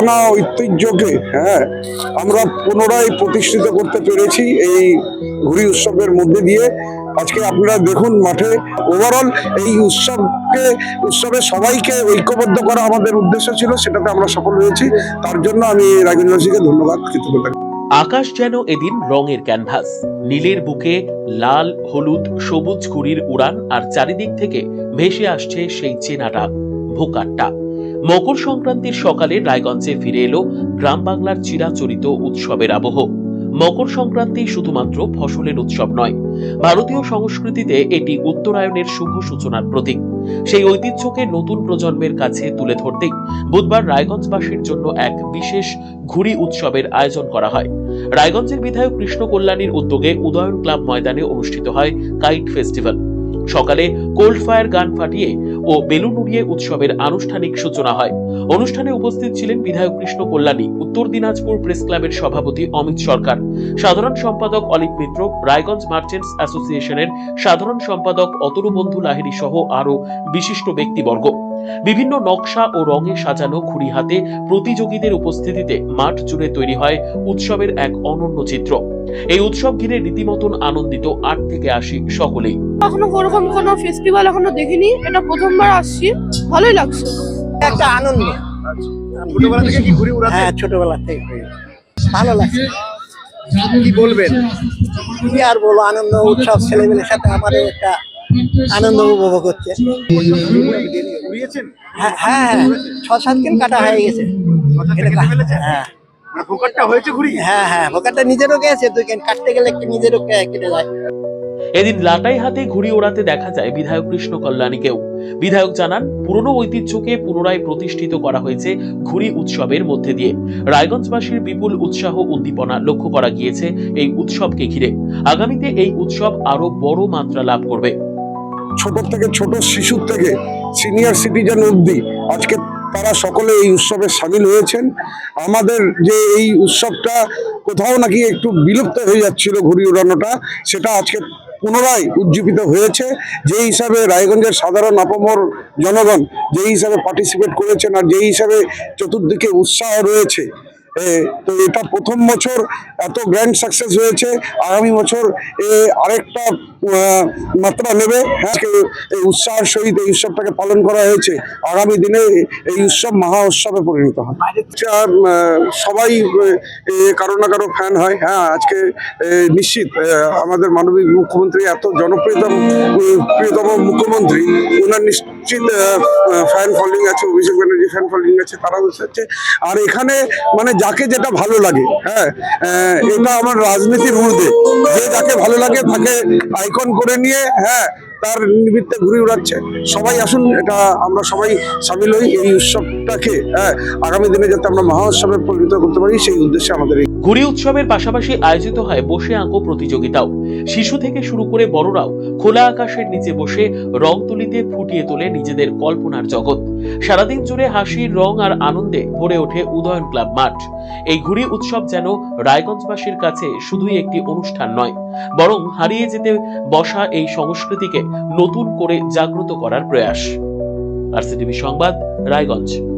হয়ে ঐতিহ্যকে হ্যাঁ আমরা পুনরায় প্রতিষ্ঠিত করতে পেরেছি এই উৎসবের মধ্যে দিয়ে। আজকে আপনারা দেখুন মাঠে ওভারঅল এই উৎসবকে, উৎসবে সবাইকে ঐক্যবদ্ধ করা আমাদের উদ্দেশ্য ছিল, সেটাতে আমরা সফল হয়েছি। তার জন্য আমি রাজেন্দ্রসিংকে ধন্যবাদ, কৃতজ্ঞতা। আকাশ যেন এদিন রঙের ক্যানভাস। নীলের বুকে লাল, হলুদ, সবুজ কুড়ির উড়ান আর চারিদিক থেকে ভেসে আসছে সেই চেনাটা ভোকারটা মকর সংক্রান্তির সকালে রায়গঞ্জে ফিরে এলো গ্রাম বাংলার চিরাচরিত উৎসবের আবহ। মকর সংক্রান্তি শুধুমাত্র ফসলের উৎসব নয়। ভারতীয় সংস্কৃতিতে এটি উত্তরায়ণের শুভ সূচনার প্রতীক। সেই ঐতিহ্যকে নতুন প্রজন্মের কাছে তুলে ধরতেই বুধবার রায়গঞ্জবাসীর জন্য এক বিশেষ ঘুড়ি উৎসবের আয়োজন করা হয়। রায়গঞ্জের বিধায়ক কৃষ্ণ কল্যাণীর উদ্যোগে উদয়ন ক্লাব ময়দানে অনুষ্ঠিত হয় কাইট ফেস্টিভ্যাল। সকালে কোল্ড ফায়ার গান ফাটিয়ে ও বেলুন উড়িয়ে উৎসবের আনুষ্ঠানিক সূচনা হয়। অনুষ্ঠানে উপস্থিত ছিলেন বিধায়ক কৃষ্ণ কল্যাণী, উত্তর দিনাজপুর প্রেস ক্লাবের সভাপতি অমিত সরকার, সাধারণ সম্পাদক অলিক মিত্র, রায়গঞ্জ মার্চেন্টস অ্যাসোসিয়েশনের সাধারণ সম্পাদক অতরুবন্ধু লাহিড়ী সহ আরও বিশিষ্ট ব্যক্তিবর্গ। বিভিন্ন নকশা ও রঙে সাজানো ঘুড়ি হাতে প্রতিযোগীদের উপস্থিতিতে মাঠ জুড়ে তৈরি হয় উৎসবের এক অনন্য চিত্র। এই উৎসব ঘিরে রীতিমতন আনন্দিত আট থেকে আশি সকলেই। এখনও ওরকম কোনো ফেস্টিভ্যাল এখনও দেখিনি এটা প্রথমবার আসছি ভালোই লাগছে। একটা আনন্দ। ছোটবেলা থেকে কি ঘুড়ি উড়াতে? হ্যাঁ ছোটবেলা থেকে ভালো লাগছে। কি বলবেন? কি আর বলো আনন্দ উৎসব ছেলেমেয়ের সাথে আমারও একটা আনন্দ উপভোগ হচ্ছে উড়িয়েছেন হ্যাঁ হ্যাঁ ছ সাত দিন কাটা হয়ে গেছে। হ্যাঁ। ভোকারটা হয়েছে ঘুড়ি হ্যাঁ হ্যাঁ ভোকারটা নিজেরও গেছে দুই কাটতে গেলে নিজেরও কেটে যায়। এদিন লাটাই হাতে ঘুড়ি ওড়াতে দেখা যায় বিধায়ক কৃষ্ণ কল্যাণীকেও। বিধায়ক জানান পুরনো ঐতিহ্যকে পুনরায় প্রতিষ্ঠিত করা হয়েছে ঘুড়ি উৎসবের মধ্যে দিয়ে। রায়গঞ্জবাসীর বিপুল উৎসাহ উদ্দীপনা লক্ষ্য করা গিয়েছে এই উৎসবকে ঘিরে। আগামীতে এই উৎসব আরও বড় মাত্রা লাভ করবে। ছোট থেকে ছোট শিশুর থেকে সিনিয়র সিটিজেন অবধি আজকে তারা সকলে এই উৎসবে সামিল হয়েছেন। আমাদের যে এই উৎসবটা কোথাও নাকি একটু বিলুপ্ত হয়ে যাচ্ছিল ঘুড়ি উড়ানোটা সেটা আজকে পুনরায় উজ্জীবিত হয়েছে। যে হিসাবে রায়গঞ্জের সাধারণ আপামর জনগণ যে হিসাবে পার্টিসিপেট করেছেন আর যে হিসাবে চতুর্দিকে উৎসাহ রয়েছে তো এটা প্রথম বছর এত গ্র্যান্ড সাকসেস হয়েছে। আগামী বছর আরেকটা মাত্রা নেবে। এই উৎসাহের সহিত এই উৎসবটাকে পালন করা হয়েছে। আগামী দিনে এই উৎসব মহা উৎসবে পরিণত আর, সবাই কারও না কারও ফ্যান হয়। হ্যাঁ আজকে নিশ্চিত আমাদের মানবিক মুখ্যমন্ত্রী এত জনপ্রিয়তম প্রিয়তম মুখ্যমন্ত্রী ওনার নিশ্চিত ফ্যান ফলোয়িং আছে অভিষেক ব্যানার্জি ফ্যান ফলোয়িং আছে তারা হচ্ছে আর এখানে মানে যাকে যেটা ভালো লাগে হ্যাঁ এটা আমার রাজনীতির মধ্যে যে যাকে ভালো লাগে তাকে আইকন করে নিয়ে হ্যাঁ তার নিমিত্তে ঘুরে উড়াচ্ছে সবাই আসুন, এটা আমরা সবাই সামিল হই এই উৎসবটাকে হ্যাঁ আগামী দিনে যাতে আমরা মহা উৎসবে পরিণত করতে পারি, সেই উদ্দেশ্যে আমাদের ঘুড়ি উৎসবের পাশাপাশি আয়োজিত হয় বসে আঁকো প্রতিযোগিতাও। শিশু থেকে শুরু করে বড়রাও খোলা আকাশের নিচে বসে রং তুলিতে ফুটিয়ে তোলে নিজেদের কল্পনার জগৎ। সারাদিন জুড়ে হাসির রং আর আনন্দে ভরে ওঠে উদয়ন ক্লাব মাঠ। এই ঘুড়ি উৎসব যেন রায়গঞ্জবাসীর কাছে শুধুই একটি অনুষ্ঠান নয়, বরং হারিয়ে যেতে বসা এই সংস্কৃতিকে নতুন করে জাগ্রত করার প্রয়াস। আর সংবাদ, রায়গঞ্জ।